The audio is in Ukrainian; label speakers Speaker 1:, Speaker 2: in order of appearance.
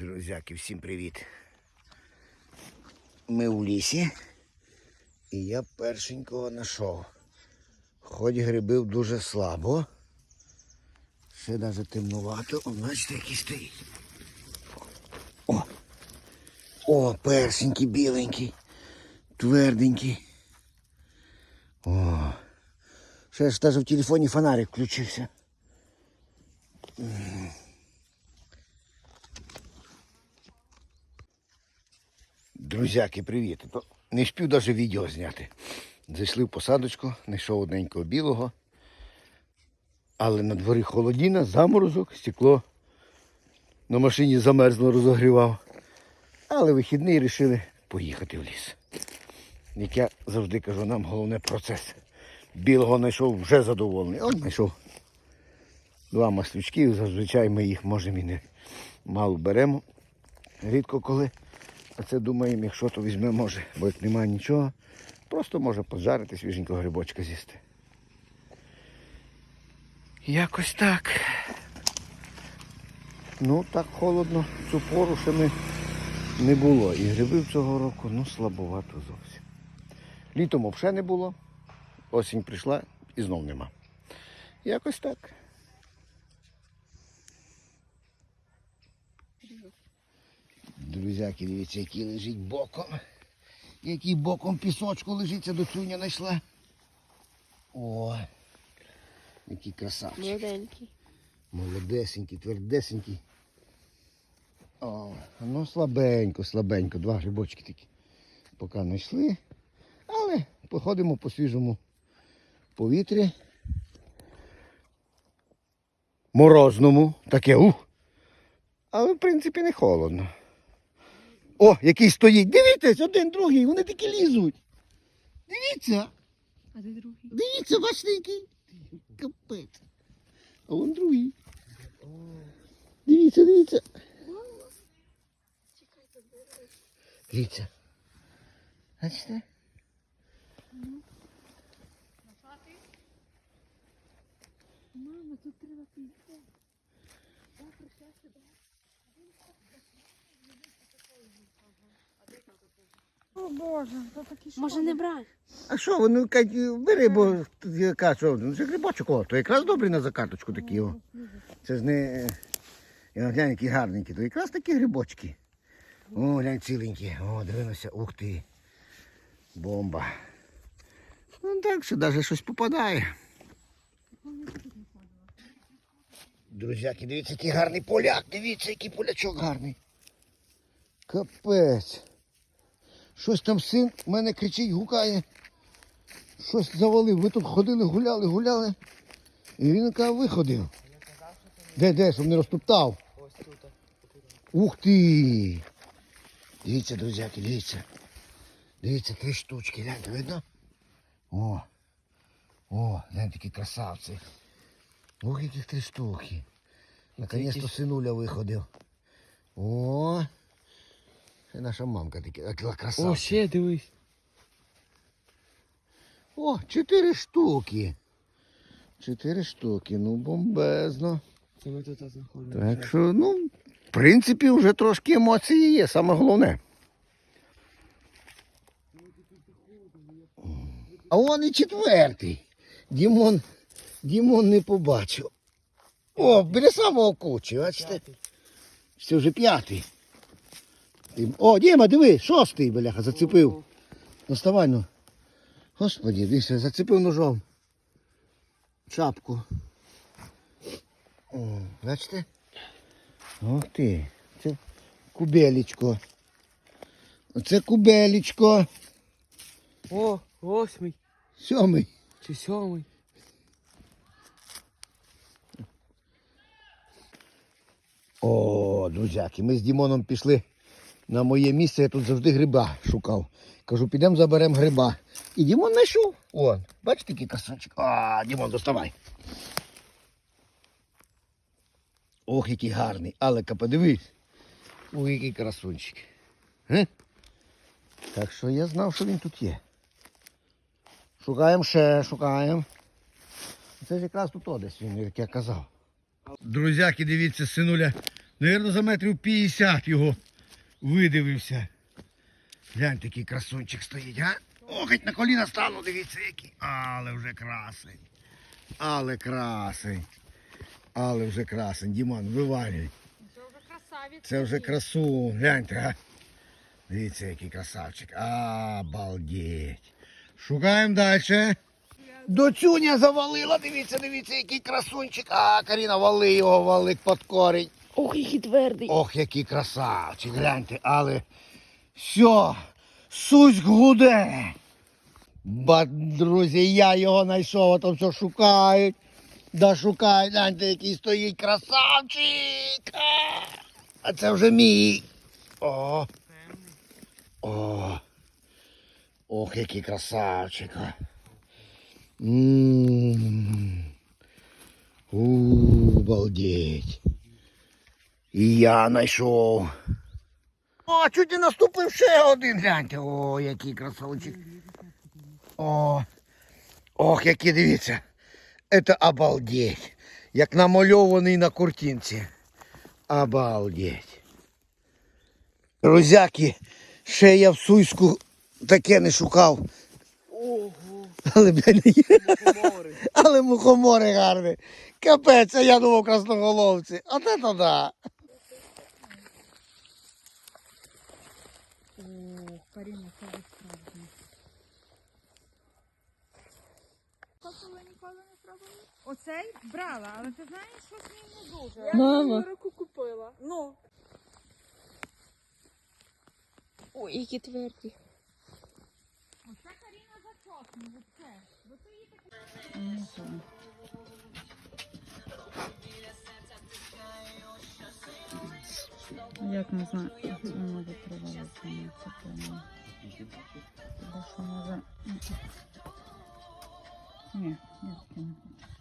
Speaker 1: Друзяки, всім привіт. Ми у лісі. І я першенького знайшов. Хоч грибів дуже слабо. Ще навіть темнувато, О, бачите, який стоїть. О! О, першенький, біленький, тверденький. О! Ще ж навіть в телефоні фонарик включився. Друзяки, привіт. Не спів навіть відео зняти. Зайшли в посадочку, знайшов одненького білого. Але на дворі холодіна, заморозок, стекло. На машині замерзло, розогрівав. Але вихідний вирішили поїхати в ліс. Як я завжди кажу, нам головне процес. Білого знайшов вже задоволений. Он знайшов два маслючки, зазвичай ми їх можемо і не мало беремо. Рідко коли. А це думаємо, якщо то візьме, може, бо як немає нічого, просто може поджарити свіженького грибочка з'їсти. Якось так. Ну, так холодно, цю пору ще ми не було. І грибів цього року, ну, слабовато зовсім. Літом взагалі не було, осінь прийшла і знов нема. Якось так. Друзяки, дивіться, який лежить боком. Який боком пісочку лежить, це до цюня знайшла. О, який красавчик.
Speaker 2: Молоденький.
Speaker 1: Молодесенький, твердесенький. О, ну слабенько, слабенько. Два грибочки такі. Поки знайшли. Але походимо по свіжому повітрі. Морозному. Таке ух. Але в принципі не холодно. О, який стоїть. Дивіться, один, другий, вони такі лізуть. Дивіться,
Speaker 2: А де другий?
Speaker 1: дивіться, бачите, який. Капець. А вон другий. Дивіться, дивіться. Дивіться. Бачите?
Speaker 2: Мама, тут треба піти.
Speaker 3: О Боже, то такі що?
Speaker 2: Може не брати?
Speaker 1: А що, вони кажуть, бери, бо тут яка що, ну це грибочок, о, то якраз добрий на закаточку такі, о. Це ж не. Я глянь, які гарненькі, то якраз такі грибочки. О, глянь, ціленькі. О, дивимося, ух ти. Бомба. Ну так, що навіть щось попадає. Друзяки, дивіться, який гарний поляк. Дивіться, який полячок гарний. Капець. Щось там син в мене кричить, гукає. Щось завалив. Ви тут ходили, гуляли, гуляли. І він каже, виходив. Де, де, щоб не розтоптав? Ось тут. Ух ти! Дивіться, друзяки, дивіться. Дивіться, три штучки, гляньте, видно? О! О, гляньте, які красавці. Ох, яких три штуки. Наконець-то синуля виходив. О! Це наша мамка така красавця.
Speaker 4: О, ще дивись.
Speaker 1: О, чотири штуки. Чотири штуки, ну бомбезно.
Speaker 4: Це ми тут знаходимося.
Speaker 1: Так що, ну, в принципі, вже трошки емоції є, саме головне. А он і четвертий. Дімон, Дімон не побачив. О, біля самого кучі, бачите? Це вже п'ятий. О, Діма, диви, шостий, бляха, зацепив. Доставай, ну. Господи, дивися, зацепив ножом. Шапку. О, бачите? Ох ти. Це кубелечко. Оце кубелечко.
Speaker 4: О, восьмий
Speaker 1: Сьомий.
Speaker 4: чи сьомий.
Speaker 1: О, друзяки, ми з Дімоном пішли на моє місце, я тут завжди гриба шукав. Кажу, підемо заберемо гриба. І Дімон знайшов. О, бачите, який красунчик. А, Дімон, доставай. Ох, який гарний. Алека, подивись. Ой, який красунчик. Ге? Так що я знав, що він тут є. Шукаємо ще, шукаємо. Це ж якраз тут о десь він, як я казав. Друзяки, дивіться, синуля Навірно, за метрів 50 його видивився. Глянь, такий красунчик стоїть, а? О, хоч на коліна стану, дивіться який. Але вже красень. Але красень. Але вже красень. Діман, вивалюй.
Speaker 3: Це вже красавець.
Speaker 1: Це вже красу. Гляньте, а. Дивіться, який красавчик. Обалдеть. Шукаємо далі. Доцюня завалила, дивіться, дивіться, який красунчик. А, Каріна, вали його, вали під корінь.
Speaker 2: Ох, який твердий.
Speaker 1: Ох, який красавчик, гляньте, але все, сусь гуде. Ба, друзі, я його знайшов, а то все шукають. Да шукають, гляньте, який стоїть красавчик. А, це вже мій. О. О. Ох, який красавчик. а. М. У. І я знайшов. О, чуть не наступив ще один, гляньте. О, який красавчик. О, ох, який дивіться. Это обалдеть. Як намальований на картинці. Обалдеть. Друзяки, ще я в Суйську таке не шукав.
Speaker 4: Ого,
Speaker 1: Але, блядь, не є.
Speaker 4: комори.
Speaker 1: Але мухомори гарні. Капець, а я думав красноголовці. А це то да.
Speaker 3: О, Каріна, це вже справжнє. Ніколи не пробували? Оцей брала, але ти знаєш, щось мені не дуже.
Speaker 2: Я Мама.
Speaker 3: руку купила. Ну.
Speaker 2: Ой, які тверді.
Speaker 3: Оце Каріна зачосне, оце. Бо ти її так... Як не знаю, може провалитися на це прямо. Бо що може... Ні, я таке не хочу.